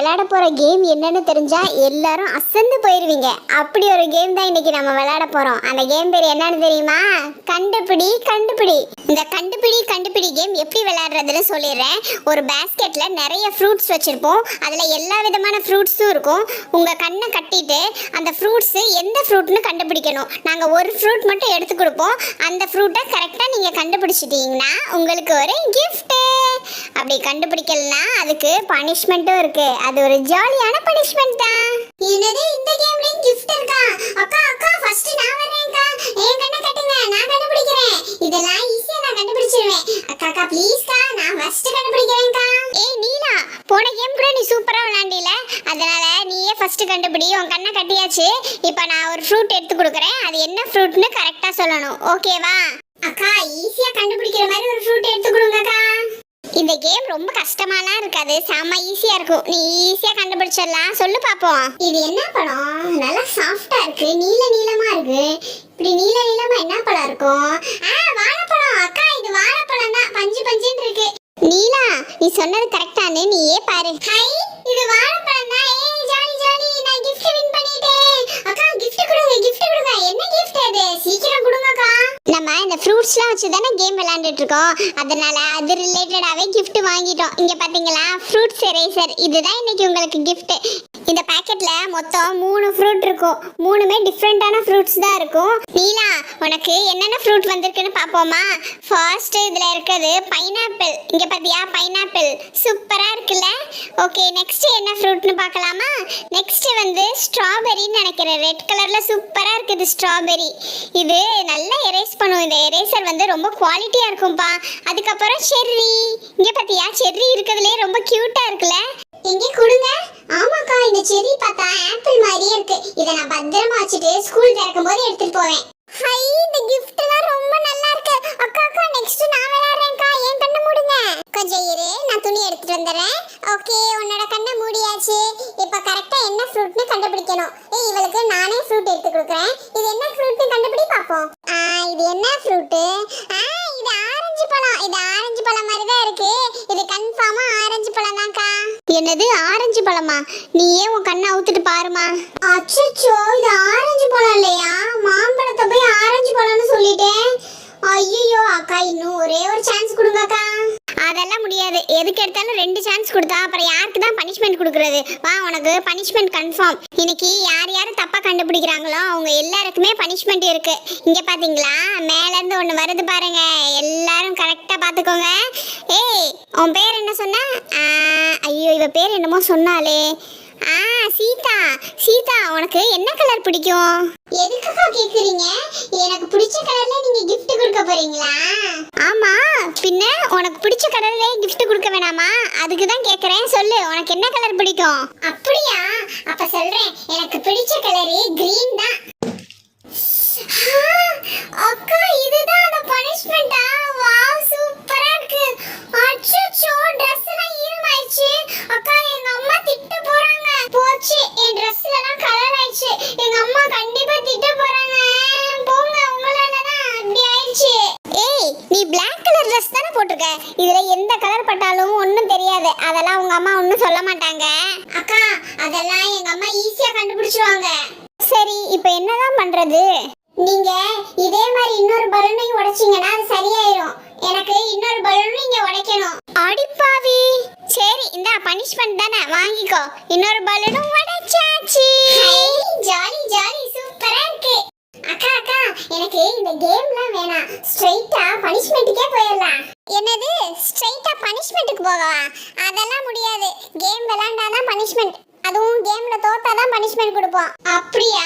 விளையாட போகிற கேம் என்னன்னு தெரிஞ்சால் எல்லாரும் அசந்து போயிடுவீங்க அப்படி ஒரு கேம் தான் இன்னைக்கு நம்ம விளையாட போகிறோம் அந்த கேம் பேர் என்னன்னு தெரியுமா? கண்டுபிடி கண்டுபிடி. இந்த கண்டுபிடி கண்டுபிடி கேம் எப்படி விளையாடுறதுன்னு சொல்லிடுறேன். ஒரு பேஸ்கெட்டில் நிறைய ஃப்ரூட்ஸ் வச்சுருப்போம். அதில் எல்லா விதமான ஃப்ரூட்ஸும் இருக்கும். உங்கள் கண்ணை கட்டிட்டு அந்த ஃப்ரூட்ஸு எந்த ஃப்ரூட்னு கண்டுபிடிக்கணும். நாங்கள் ஒரு ஃப்ரூட் மட்டும் எடுத்து கொடுப்போம். அந்த ஃப்ரூட்டை கரெக்டாக நீங்கள் கண்டுபிடிச்சிட்டீங்கன்னா உங்களுக்கு ஒரு கிஃப்ட்டு அப்படி கண்டுபிடிக்கலனா அதுக்கு பனிஷ்மெண்ட்டும் இருக்குது அது ஒரு ஜாலியான பனிஷ்மெண்ட் தான். என்னது இந்த கேம்லயும் gift இருக்கா? அக்கா அக்கா ஃபர்ஸ்ட் நான் வரேன்க்கா என் கண்ணை கட்டுங்க நான் கண்டுபிடிக்கிறேன். இதெல்லாம் ஈஸியா நான் கண்டுபிடிச்சிருவேன். அக்கா அக்கா ப்ளீஸ்க்கா நான் ஃபர்ஸ்ட் கண்டுபிடிக்கிறேன்க்கா. ஏய் நீலா போன கேம் கூட நீ சூப்பரா விளையாண்டில? அதனால நீயே ஃபர்ஸ்ட் கண்டுபிடி உன் கண்ணை கட்டியாச்சு. இப்போ நான் ஒரு ஃப்ரூட் எடுத்து கொடுக்குறேன். அது என்ன ஃப்ரூட்னு கரெக்டா சொல்லணும். ஓகேவா அக்கா ஈஸியா கண்டுபிடிக்கிற மாதிரி ஒரு ஃப்ரூட் எடுத்து கொடுங்கக்கா. இந்த கேம் ரொம்ப கஷ்டமாலாம் இருக்காது. செம்ம ஈஸியா இருக்கும். நீ ஈஸியா கண்டுபிடிச்சிடலாம். சொல்லு பாப்போம். இது என்ன படம்? நல்லா சாஃப்டா இருக்கு. நீல நீளமா இருக்கு. இப்படி நீல நீளமா என்ன பழம் இருக்கும்? ஆ வாழைப்பழம். அக்கா இது வாழைப்பழம் தான் பஞ்சு பஞ்சுன்னு இருக்கு. நீலா நீ சொன்னது கரெக்டானு நீயே பாரு. ஹை ஃப்ரூட்ஸ்லாம் வச்சு தானே கேம் விளாண்டுட்டு இருக்கோம் அதனால அது ரிலேட்டடாகவே கிஃப்ட் வாங்கிட்டோம். இங்கே பார்த்தீங்களா ஃப்ரூட்ஸ் எரேசர் இதுதான் இன்னைக்கு உங்களுக்கு கிஃப்ட்டு இந்த பாக்கெட்ல மொத்தம் மூணு ஃப்ரூட் இருக்கும். மூணுமே டிஃப்ரெண்டான ஃப்ரூட்ஸ் தான் இருக்கும். நீலா உனக்கு என்னென்ன ஃப்ரூட் வந்திருக்குன்னு பார்ப்போமா? ஃபர்ஸ்ட் இதில் இருக்கிறது பைனாப்பிள் இங்கே பார்த்தியா பைனாப்பிள் சூப்பராக இருக்குல்ல? ஓகே நெக்ஸ்ட் என்ன ஃப்ரூட்னு பார்க்கலாமா? நெக்ஸ்ட் வந்து ஸ்ட்ராபெரின்னு நினைக்கிறேன். ரெட் கலரில் சூப்பராக இருக்குது ஸ்ட்ராபெரி இது நல்லா எரேஸ் பண்ணும். இந்த எரேசர் வந்து ரொம்ப குவாலிட்டியாக இருக்கும்பா. அதுக்கப்புறம் செர்ரி இங்கே பார்த்தியா செர்ரி இருக்கிறதுலே ரொம்ப க்யூட்டாக இருக்குல்ல எங்க கொடுங்க ஆமாக்கா இந்த செரி பார்த்தா ஆப்பிள் இருக்கு. இதை நான் பத்திரமா வச்சுட்டு ஸ்கூல் திறக்கும் போது எடுத்துட்டு போவேன். ஹை இந்த கிஃப்ட் எல்லாம் ரொம்ப நல்லா இருக்கு. அக்கா அக்கா நெக்ஸ்ட் நான் விளையாடுறேன்க்கா. என் கண்ணை மூடுங்க. கொஞ்சம் இரு நான் துணி எடுத்துட்டு வந்துடுறேன். ஓகே உன்னோட கண்ணை மூடியாச்சு. இப்போ கரெக்டா என்ன ஃப்ரூட்னு கண்டுபிடிக்கணும். ஏய் இவளுக்கு நானே ஃப்ரூட் எடுத்து கொடுக்குறேன். இது என்ன ஃப்ரூட்னு கண்டுபிடி பார்ப்போம் ஆ இது என்ன ஃப்ரூட்டு ஆ இது ஆரஞ்சு பழம். இது ஆரஞ்சு பழம் மாதிரி தான் இருக்கு. இது கன்ஃபார்மா என்னது? ஆரஞ்சு பழமா? நீ ஏன் உன் கண்ணை அவுத்துட்டு பாருமா. அச்சோ இது ஆரஞ்சு பழம் இல்லையா மாம்பழத்தை போய் ஆரஞ்சு பழம்னு சொல்லிட்டேன் ஐயோ அக்கா இன்னும் ஒரே ஒரு சான்ஸ் கொடுங்க அக்கா அதெல்லாம் முடியாது. எதுக்கு எடுத்தாலும் ரெண்டு சான்ஸ் கொடுத்தா அப்புறம் யாருக்கு தான் பனிஷ்மெண்ட் கொடுக்குறது? வா உனக்கு பனிஷ்மெண்ட் கன்ஃபார்ம் இன்னைக்கு யார் யார் தப்பாக கண்டுபிடிக்கிறாங்களோ அவங்க எல்லாருக்குமே பனிஷ்மெண்ட் இருக்கு. இங்கே பார்த்தீங்களா மேலேருந்து ஒன்று வருது பாருங்க. எல்லாரும் கரெக்டாக பார்த்துக்கோங்க ஏய் உன் பேர் என்ன சொன்ன? ஆ, ஐயோ இவ பேர் என்னமோ சொன்னாலே. ஆ சீதா. சீதா உனக்கு என்ன கலர் பிடிக்கும்? எதுக்குக்கா கேக்குறீங்க? எனக்கு பிடிச்ச கலர்ல நீங்க கிஃப்ட் கொடுக்க போறீங்களா? உனக்கு பிடிச்ச கலர்லயே கிஃப்ட் கொடுக்க வேணாமா? அதுக்கு தான் கேக்குறேன் சொல்லு. உனக்கு என்ன கலர் பிடிக்கும்? அப்படியா? அப்ப சொல்றேன். எனக்கு பிடிச்ச கலர் கிரீன் தான். அக்கா இதுதான் அந்த பனிஷ்மெண்டா வாவ் சூப்பரா இருக்கு. அச்சச்சோ Dress எல்லாம் ஈரமாயிடுச்சு அக்கா எங்க அம்மா திட்ட போறாங்க போச்சு என் Dressல எல்லாம் கலர் ஆயிடுச்சு எங்க அம்மா கண்டிப்பா திட்ட போறாங்க போங்க உங்களால தான் இப்படி ஆயிடுச்சு ஏய் நீ Black கலர் Dress தானே போட்டிருக்க இதுல எந்த கலர் பட்டாலும் ஒண்ணும் தெரியாது அதெல்லாம் உங்க அம்மா ஒண்ணும் சொல்ல மாட்டாங்க அக்கா அதெல்லாம் எங்க அம்மா ஈஸியா கண்டுபிடிச்சிருவாங்க. சரி இப்போ என்னதான் பண்றது? நீங்க இதே மாதிரி இன்னொரு பலூனையும் உடைச்சீங்கன்னா அது சரியாயிரும். எனக்கு இன்னொரு பலூன் நீங்க உடைக்கணும். அடிப்பாவி சரி இந்த பனிஷ்மெண்ட் தானே. வாங்கிக்கோ. இன்னொரு பலூனும் உடைச்சாச்சு. ஜாலி ஜாலி சூப்பரா இருக்கு. அக்கா அக்கா எனக்கு இந்த கேம்லாம் வேணாம். ஸ்ட்ரைட்டா பனிஷ்மெண்ட்டுக்கே போயிடலாம். பனிஷ்மெண்ட்டுக்கு போகவா? அதெல்லாம் முடியாது. கேம் விளாண்டாதான் பனிஷ்மெண்ட் அதுவும் கேம்ல தோத்தாதான் பனிஷ்மெண்ட் கொடுப்போம். அப்படியா?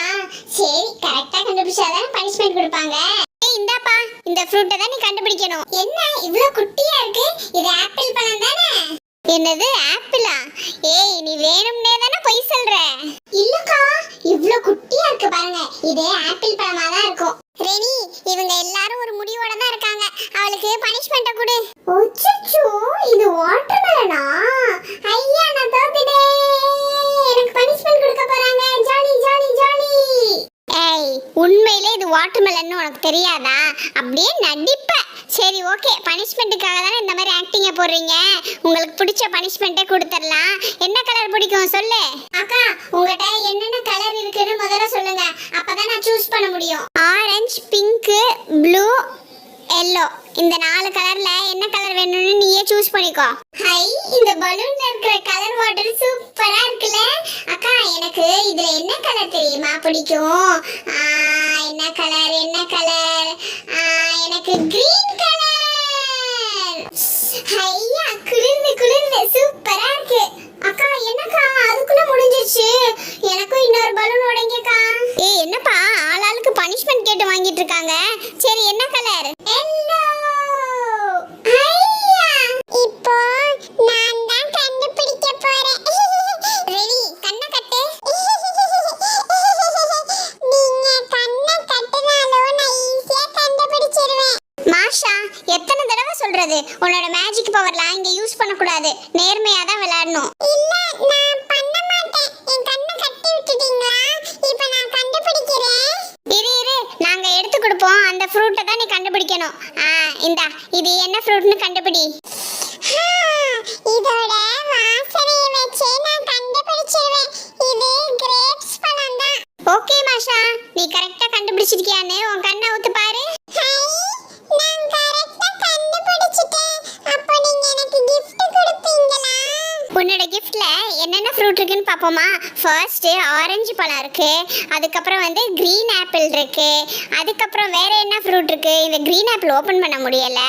சரி கரெக்டா கண்டுபிடிச்சாதான் பனிஷ்மெண்ட் கொடுப்பாங்க. ஏய் இந்தாப்பா இந்த ஃப்ரூட்டை தான் நீ கண்டுபிடிக்கணும். என்ன இவ்வளோ குட்டியா இருக்கு? இது ஆப்பிள் பழம் தானே? என்னது ஆப்பிளா ஏய் நீ வேணும்னே தானே பொய் சொல்ற? இல்லக்கா இவ்ளோ குட்டியா இருக்கு பாருங்க. இது ஆப்பிள் பழமா தான் இருக்கும். ரெனி இவங்க எல்லாரும் ஒரு முடிவோட தான் இருக்காங்க. அவளுக்கு பனிஷ்மெண்ட்டை கொடு ஒச்சச்சோ இது வாட்டர்மெலனா ஐயா நான் தோத்துட்டேன் எனக்கு பனிஷ்மெண்ட் கொடுக்க போறாங்க ஜாலி ஜாலி ஜாலி ஏய் உண்மையிலே இது வாட்டர்மெலன் உனக்கு தெரியாதா அப்படியே நடிப்ப சரி ஓகே பனிஷ்மெண்ட்டுக்காக தானே இந்த மாதிரி ஆக்டிங்கை போடுறீங்க? உங்களுக்கு பிடிச்ச பனிஷ்மெண்ட்டே கொடுத்துடலாம். என்ன கலர் பிடிக்கும் சொல்லு? அக்கா உங்ககிட்ட என்னென்ன கலர் இருக்குன்னு முதல்ல சொல்லுங்க. அப்பதான் நான் சூஸ் பண்ண முடியும். ஆரஞ்சு பிங்க் ப்ளூ எல்லோ இந்த நாலு கலர்ல என்ன கலர் வேணும்னு நீயே சூஸ் பண்ணிக்கோ. ஹை இந்த பலூன்ல இருக்கிற கலர் வாட்டர் சூப்பரா இருக்குல்ல? அக்கா எனக்கு இதுல என்ன கலர் தெரியுமா பிடிக்கும்? என்ன கலர் என்ன கலர் எனக்கு கிரீன் கலர் ஐயா குளிர்ந்து குளிர்ந்து. சூப்பரா இருக்கு. அக்கா என்னக்கா? அதுக்குள்ள முடிஞ்சிருச்சு. எனக்கும் இன்னொரு பலூன் உடைங்கக்கா. ஏய் என்னப்பா? ஆளாளுக்கு பனிஷ்மெண்ட் கேட்டு வாங்கிட்டு இருக்காங்க. சரி என்ன கலர் எல்லோ ஐயா இப்போ நான் தான் கண்டுபிடிக்க போறேன் ரெடி கண்ணை கட்டு நீங்க கண்ணை கட்டுனாலும் நான் ஈஸியா கண்டுபிடிச்சிருவேன் மாஷா எத்தனை சொல்றது உன்னோட மேஜிக் பவர்லாம் இங்க யூஸ் பண்ண கூடாது நேர்மையா தான் விளையாடணும். இல்ல நான் பண்ண மாட்டேன். என் கண்ணை கட்டி விட்டுட்டீங்களா? இப்போ நான் கண்டுபிடிக்கிறேன். இரு இரு. நாங்க எடுத்து கொடுப்போம். அந்த ஃப்ரூட்டை தான் நீ கண்டுபிடிக்கணும். ஆ இந்தா. இது என்ன ஃப்ரூட்னு கண்டுபிடி. இதோட வாசனையை வச்சே நான் கண்டுபிடிச்சிருவேன். இது கிரேப்ஸ் பழம் தான். Okay Masha. நீ கரெக்டா கண்டுபிடிச்சிருக்கியான்னு உன் ஃப்ரூட் இருக்குன்னு பார்ப்போமா? ஃபர்ஸ்ட்டு ஆரஞ்சு பழம் இருக்கு. அதுக்கப்புறம் வந்து க்ரீன் ஆப்பிள் இருக்கு. அதுக்கப்புறம் வேற என்ன ஃப்ரூட் இருக்கு? இந்த க்ரீன் ஆப்பிள் ஓப்பன் பண்ண முடியல.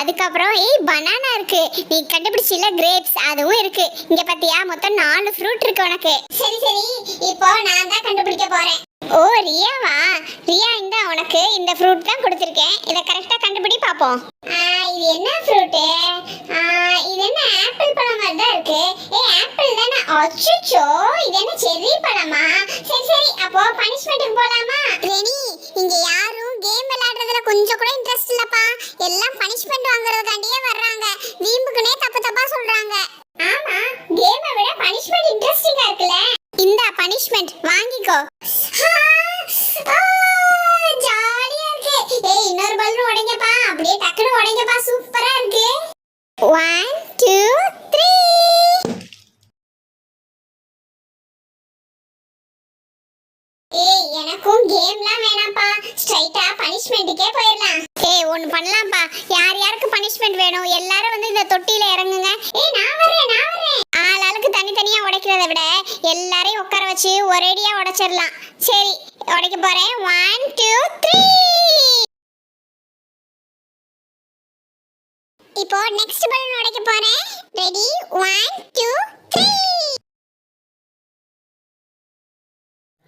அதுக்கப்புறம் ஏய் பனானா இருக்கு. நீ கண்டுபிடிச்சில கிரேப்ஸ் அதுவும் இருக்கு. இங்க பார்த்தியா மொத்தம் நாலு ஃப்ரூட் இருக்கு உனக்கு. சரி சரி. இப்போ நான் தான் கண்டுபிடிக்க போறேன். ஓ ரியாவா? ரியா இந்த உனக்கு இந்த ஃப்ரூட் தான் கொடுத்துருக்கேன். இதை கரெக்டா கண்டுபிடி பார்ப்போம். இது என்ன ஃப்ரூட் இது என்ன ஆப்பிள் பழம் மாதிரி தான் இருக்கு. ஏ ஆப்பிள் அச்சச்சோ இது என்ன செர்ரி பழமா சரி சரி அப்போ பனிஷ்மெண்ட்டுக்கு போலாமா? ரெனி இங்க யாரும் கேம் விளையாடுறதுல கொஞ்சம் கூட இன்ட்ரெஸ்ட் இல்லப்பா. எல்லாம் பனிஷ்மெண்ட் வாங்குறதுக்காண்டியே வர்றாங்க. வீம்புக்குனே தப்பு தப்பா சொல்றாங்க. ஆமா கேமை விட பனிஷ்மெண்ட் இன்ட்ரெஸ்டிங்கா இருக்குல்ல? இந்த பனிஷ்மெண்ட் வாங்கிக்கோ. ஜாலியா இருக்கு. ஏய் இன்னொரு பலூன் உடைங்கப்பா. அப்படியே டக்குனு உடைங்கப்பா. சூப்பரா இருக்கு. ஒன் டூ த்ரீ எனக்கும் கேம்லாம் வேணாம்ப்பா. ஸ்ட்ரைட்டா பனிஷ்மெண்ட்டுக்கே போயிடலாம் ஏய் ஒன்று பண்ணலாம்ப்பா. யார் யாருக்கு பனிஷ்மெண்ட் வேணும்? எல்லாரும் வந்து இந்த தொட்டியில இறங்குங்க. ஏய் நான் வரேன் நான் வரேன் ஆளாளுக்கு தனித்தனியா உடைக்கிறத விட எல்லாரையும் உட்கார வச்சு ஒரேடியா உடைச்சிடலாம் சரி உடைக்க போறேன். ஒன் டூ த்ரீ இப்போ நெக்ஸ்ட் பலூன் உடைக்க போறேன். ரெடி ஒன் டூ த்ரீ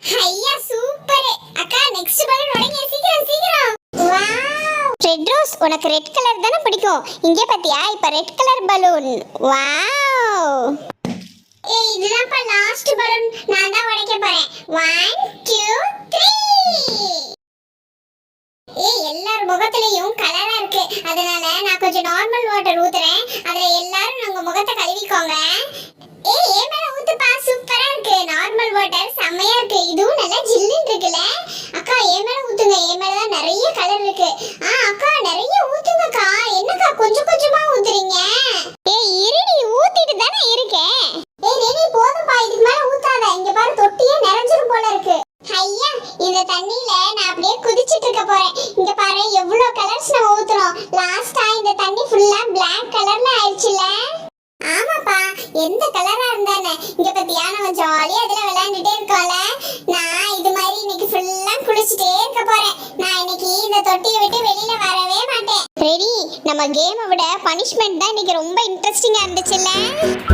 ஐயா சூப்பர். அக்கா நெக்ஸ்ட் பலூன் உடைங்க சீக்கிரம் சீக்கிரம். வாவ் ரெட் ரோஸ் உனக்கு ரெட் கலர் தானே பிடிக்கும். இங்க பாத்தியா இப்ப ரெட் கலர் பலூன் வாவ் ஏய் இதுதான்ப்பா லாஸ்ட் பலூன் நான் தான் உடைக்க போறேன். ஒன் டூ த்ரீ ஏய் எல்லார் முகத்துலயும் கலரா இருக்கு. அதனால நான் கொஞ்சம் நார்மல் வாட்டர் ஊத்துறேன். அதுல எல்லாரும் உங்க முகத்தை கழுவிக்கோங்க. செம்மையா இருக்கு. இதுவும் நல்லா ஜில்லுன்னு இருக்குல்ல? அக்கா என் மேல ஊத்துங்க. என் மேலதான் நிறைய கலர் இருக்கு. ஆ அக்கா நிறைய ஊத்துங்கக்கா என்னக்கா கொஞ்சம் கொஞ்சமா ஊத்துறீங்க ஏய் இருடி ஊத்திட்டு தானே இருக்கேன் ஏய் ரெடி போதும்பா இதுக்கு மேல ஊத்தாத இங்க பாரு தொட்டியே நிறைஞ்சிரும் போல இருக்கு ஐயா இந்த தண்ணியில நான் அப்படியே குதிச்சிட்டு இருக்க போறேன் இங்க பாரு எவ்வளவு கலர்ஸ் நம்ம ஊத்துறோம் லாஸ்டா இந்த தண்ணி ஃபுல்லா Black கலர்ல ஆயிடுச்சுல ஆமாப்பா எந்த கலரா இருந்தானே இங்க பத்தியா நம்ம ஜாலியா இதுல விளையாண்டுட்டே இருக்கோம்ல நான் இது மாதிரி இன்னைக்கு ஃபுல்லா இருக்க போறேன். நான் இன்னைக்கு இந்த தொட்டியை விட்டு வெளியில வரவே மாட்டேன். ரெடி நம்ம கேமை விட பனிஷ்மெண்ட் தான் இன்னைக்கு ரொம்ப இன்ட்ரெஸ்டிங்கா இருந்துச்சுல்ல?